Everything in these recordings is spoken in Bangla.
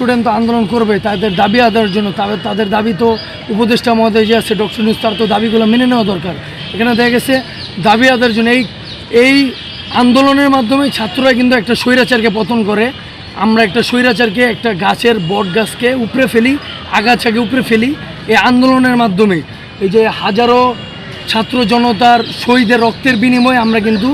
স্টুডেন্ট তো আন্দোলন করবে, তাদের দাবি আদায়ের জন্য। তাদের তাদের দাবি তো উপদেষ্টা মহোদয় যে আছে, ডক্টর নিউজ তার তো দাবিগুলো মেনে নেওয়া দরকার। এখানে দেখা গেছে, দাবি আদায়ের জন্য এই এই আন্দোলনের মাধ্যমে ছাত্ররা কিন্তু একটা স্বৈরাচারকে পতন করে। আমরা একটা স্বৈরাচারকে, একটা গাছের বট গাছকে উপরে ফেলি, আগাছাকে উপরে ফেলি এই আন্দোলনের মাধ্যমে। এই যে হাজারো ছাত্র জনতার শহীদের রক্তের বিনিময়ে আমরা কিন্তু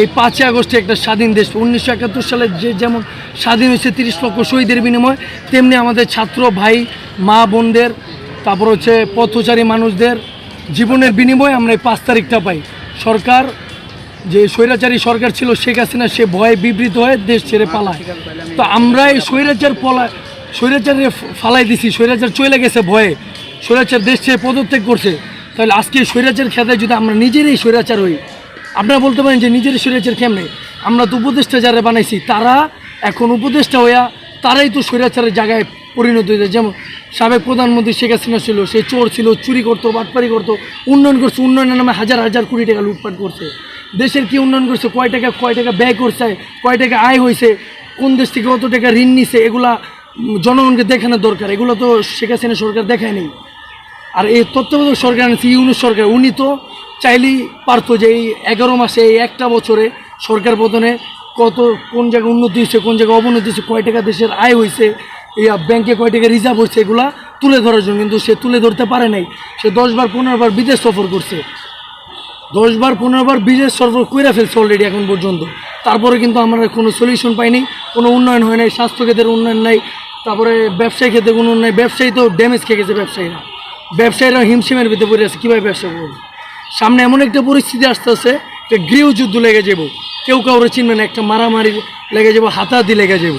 এই পাঁচই আগস্টে একটা স্বাধীন দেশ। উনিশশো একাত্তর সালে যে যেমন স্বাধীন হয়েছে তিরিশ লক্ষ শহীদের বিনিময়, তেমনি আমাদের ছাত্র ভাই, মা বোনদের, তারপর হচ্ছে পথচারী মানুষদের জীবনের বিনিময়ে আমরা এই পাঁচ তারিখটা পাই। সরকার, যে স্বৈরাচারী সরকার ছিল শেখ হাসিনা, সে ভয়ে বিবৃত হয়ে দেশ ছেড়ে পালায়। তো আমরা এই স্বৈরাচার পলা, স্বৈরাচারে ফালাই দিছি। স্বৈরাচার চলে গেছে ভয়ে। স্বৈরাচার দেশ ছেড়ে পদত্যাগ করছে। তাহলে আজকে স্বৈরাচার খেতে যদি আমরা নিজেরই স্বৈরাচার হই আপনারা বলতে পারেন যে নিজের স্বৈরাচার কেমনে? আমরা তো উপদেষ্টা যারা বানাইছি, তারা এখন উপদেষ্টা হইয়া তারাই তো স্বৈরাচারের জায়গায় পরিণত হয়েছে যেমন সাবেক প্রধানমন্ত্রী শেখ হাসিনা ছিল, সে চোর ছিল, চুরি করতো, বাটপারি করতো, উন্নয়ন করছে, উন্নয়নের নামে হাজার হাজার কোটি টাকা লুটপাট করছে। দেশের কি উন্নয়ন করছে, কয় টাকা কয় টাকা ব্যয় করছে, কয় টাকা আয় হয়েছে কোন দেশ থেকে কত টাকা ঋণ নিছে, এগুলা জনগণকে দেখানোর দরকার। এগুলো তো শেখ হাসিনা সরকার দেখায়নি আর এই তত্ত্বাবধায়ক সরকার আনছে, ইউনুস সরকার, উনি তো চাইলেই পারতো যে এই এগারো মাসে, এই একটা বছরে সরকার পতনে কত, কোন জায়গায় উন্নতি হয়েছে, কোন জায়গায় অবনতি হয়েছে, কয় টাকা দেশের আয় হয়েছে, এই ব্যাংকে কয় টাকা রিজার্ভ হয়েছে, এগুলা তুলে ধরার জন্য। কিন্তু সে তুলে ধরতে পারে নাই। সে দশবার, পনেরোবার বিদেশ সফর করছে। দশবার, পনেরোবার বিদেশ সফর করে ফেলছে অলরেডি এখন পর্যন্ত। তারপরে কিন্তু আমরা কোনো সলিউশন পাইনি, কোনো উন্নয়ন হয় নাই স্বাস্থ্য ক্ষেত্রের উন্নয়ন নাই, তারপরে ব্যবসায়ী ক্ষেত্রে কোনো উন্নয়ন ব্যবসায়ী তো ড্যামেজ খেয়ে গেছে ব্যবসায়ীরা। ব্যবসায়ীরা হিমশিমের ভিতরে পড়ে আছে, কীভাবে ব্যবসা করবে? সামনে এমন একটা পরিস্থিতি আসতেছে যে গৃহযুদ্ধ লেগে যাব কেউ কাউরে চিনবে না, একটা মারামারি লেগে যাব হাতাহাতি লেগে যাব